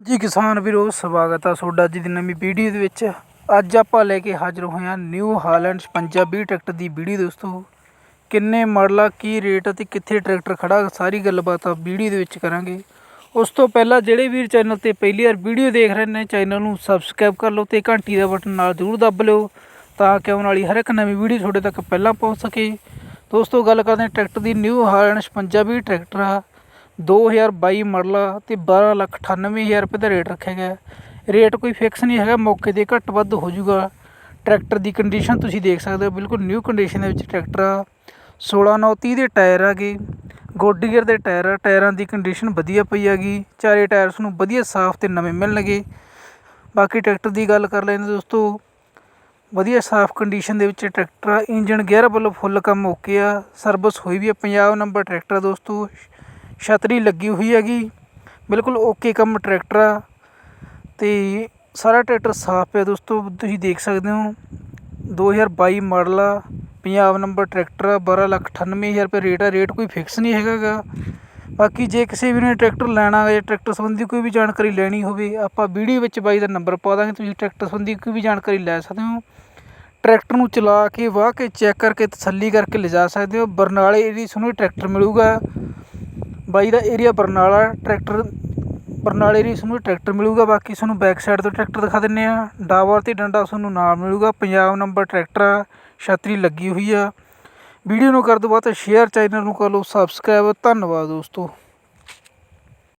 ਜੀ ਕਿਸਾਨ ਵੀਰੋ, ਸਵਾਗਤ ਆ ਤੁਹਾਡਾ ਅੱਜ ਦੀ ਨਵੀਂ ਵੀਡੀਓ ਦੇ ਵਿੱਚ। ਅੱਜ ਆਪਾਂ ਲੈ ਕੇ ਹਾਜ਼ਰ ਹੋਏ ਹਾਂ ਨਿਊ ਹਾਲੈਂਡ 56 ਟਰੈਕਟਰ ਦੀ ਵੀਡੀਓ ਦੋਸਤੋ। ਕਿੰਨੇ ਮਾਡਲ, ਕੀ ਰੇਟ ਅਤੇ ਕਿੱਥੇ ਟਰੈਕਟਰ ਖੜਾ, ਸਾਰੀ ਗੱਲਬਾਤ ਆ ਵੀਡੀਓ ਦੇ ਵਿੱਚ ਕਰਾਂਗੇ। ਉਸ ਤੋਂ ਪਹਿਲਾਂ ਜਿਹੜੇ ਵੀਰ ਚੈਨਲ ਤੇ ਪਹਿਲੀ ਵਾਰ ਵੀਡੀਓ ਦੇਖ ਰਹੇ ਨੇ, ਚੈਨਲ ਨੂੰ ਸਬਸਕ੍ਰਾਈਬ ਕਰ ਲਓ ਤੇ ਘੰਟੀ ਦਾ ਬਟਨ ਨਾਲ ਜ਼ਰੂਰ ਦੱਬ ਲਿਓ, ਤਾਂ ਕਿ ਆਉਣ ਵਾਲੀ ਹਰ ਇੱਕ ਨਵੀਂ ਵੀਡੀਓ ਤੁਹਾਡੇ ਤੱਕ ਪਹਿਲਾਂ ਪਹੁੰਚ ਸਕੇ। ਦੋਸਤੋ, ਗੱਲ ਕਰਦੇ ਹਾਂ ਟਰੈਕਟਰ ਦੀ ਨਿਊ ਹਾਲੈਂਡ 56 ਟਰੈਕਟਰ ਆ। 2022 ਮਾਡਲ ਆ ਅਤੇ 12 ਲੱਖ 98000 ਰੁਪਏ ਦਾ ਰੇਟ ਰੱਖਿਆ ਗਿਆ ਰੇਟ ਕੋਈ ਫਿਕਸ ਨਹੀਂ ਹੈਗਾ, ਮੌਕੇ ਤੇ ਘੱਟ ਵੱਧ ਹੋ ਜਾਊਗਾ। ਟਰੈਕਟਰ ਦੀ ਕੰਡੀਸ਼ਨ ਤੁਸੀਂ ਦੇਖ ਸਕਦੇ ਹੋ, ਬਿਲਕੁਲ ਨਿਊ ਕੰਡੀਸ਼ਨ ਦੇ ਵਿੱਚ ਟਰੈਕਟਰ ਆ। 16 9 30 ਦੇ ਟਾਇਰ ਆਗੇ ਗੋਡੀਅਰ ਦੇ ਟਾਇਰ ਆ, ਟਾਇਰਾਂ ਦੀ ਕੰਡੀਸ਼ਨ ਵਧੀਆ ਪਈ ਹੈਗੀ ਚਾਰੇ ਟਾਇਰਸ ਨੂੰ ਵਧੀਆ ਸਾਫ਼ ਤੇ ਨਵੇਂ ਮਿਲਣਗੇ। ਬਾਕੀ ਟਰੈਕਟਰ ਦੀ ਗੱਲ ਕਰ ਲੈਂਦੇ ਦੋਸਤੋ, ਵਧੀਆ ਸਾਫ਼ ਕੰਡੀਸ਼ਨ ਦੇ ਵਿੱਚ ਟਰੈਕਟਰ ਆ। ਇੰਜਨ ਗੇਅਰ ਵੱਲੋਂ ਫੁੱਲ ਕੰਮ ਓਕੇ ਆ। ਸਰਵਿਸ ਹੋਈ ਵੀ ਆ ਪੰਜਾਬ ਨੰਬਰ ਟਰੈਕਟਰ ਆ ਦੋਸਤੋ। ਛਤਰੀ ਲੱਗੀ ਹੋਈ ਹੈਗੀ। ਬਿਲਕੁਲ ਓਕੇ ਕੰਮ ਟਰੈਕਟਰ ਆ। ਤੇ ਸਾਰਾ ਟਰੈਕਟਰ ਸਾਫ਼ ਹੈ ਦੋਸਤੋ, ਤੁਸੀਂ ਦੇਖ ਸਕਦੇ ਹੋ। 2022 ਮਾਡਲ ਆ ਪੰਜਾਬ ਨੰਬਰ ਟਰੈਕਟਰ ਆ 12 ਲੱਖ 98000 ਰੁਪਏ ਰੇਟ ਆ, ਰੇਟ ਕੋਈ ਫਿਕਸ ਨਹੀਂ ਹੈਗਾ ਗਾ। ਬਾਕੀ ਜੇ ਕਿਸੇ ਵੀ ਨੇ ਟਰੈਕਟਰ ਲੈਣਾ ਹੈ ਟਰੈਕਟਰ ਸੰਬੰਧੀ ਕੋਈ ਵੀ ਜਾਣਕਾਰੀ ਲੈਣੀ ਹੋਵੇ, ਆਪਾਂ ਵੀਡੀਓ ਵਿੱਚ ਬਾਈ ਦਾ ਨੰਬਰ ਪਾ ਦਾਂਗੇ, ਤੁਸੀਂ ਟਰੈਕਟਰ ਸੰਬੰਧੀ ਕੋਈ ਵੀ ਜਾਣਕਾਰੀ ਲੈ ਸਕਦੇ ਹੋ। ਟਰੈਕਟਰ ਨੂੰ ਚਲਾ ਕੇ, ਵਾਹ ਕੇ ਚੈੱਕ ਕਰਕੇ, ਤਸੱਲੀ ਕਰਕੇ ਲਿਜਾ ਸਕਦੇ ਹੋ। ਬਰਨਾਲੇ ਏਰੀਆ ਤੁਹਾਨੂੰ ਟਰੈਕਟਰ ਮਿਲੂਗਾ। ਬਾਈ ਦਾ ਏਰੀਆ ਬਰਨਾਲਾ ਟਰੈਕਟਰ, ਬਰਨਾਲੇ ਏਰੀਆ ਤੁਹਾਨੂੰ ਟਰੈਕਟਰ ਮਿਲੂਗਾ, ਬਾਕੀ ਤੁਹਾਨੂੰ ਬੈਕ ਸਾਈਡ ਤੋਂ ਟਰੈਕਟਰ ਦਿਖਾ ਦਿੰਨੇ ਆ ਡਾਵਰ ਤੇ ਡੰਡਾ ਤੁਹਾਨੂੰ ਨਾਲ ਮਿਲੂਗਾ, ਪੰਜਾਬ ਨੰਬਰ ਟਰੈਕਟਰ ਆ, ਛਤਰੀ ਲੱਗੀ ਹੋਈ ਆ। ਵੀਡੀਓ ਨੂੰ ਕਰ ਦਿਓ ਬਾਅਦ ਸ਼ੇਅਰ ਚੈਨਲ ਨੂੰ ਕਰ ਲਓ ਸਬਸਕ੍ਰਾਈਬ ਧੰਨਵਾਦ ਦੋਸਤੋ।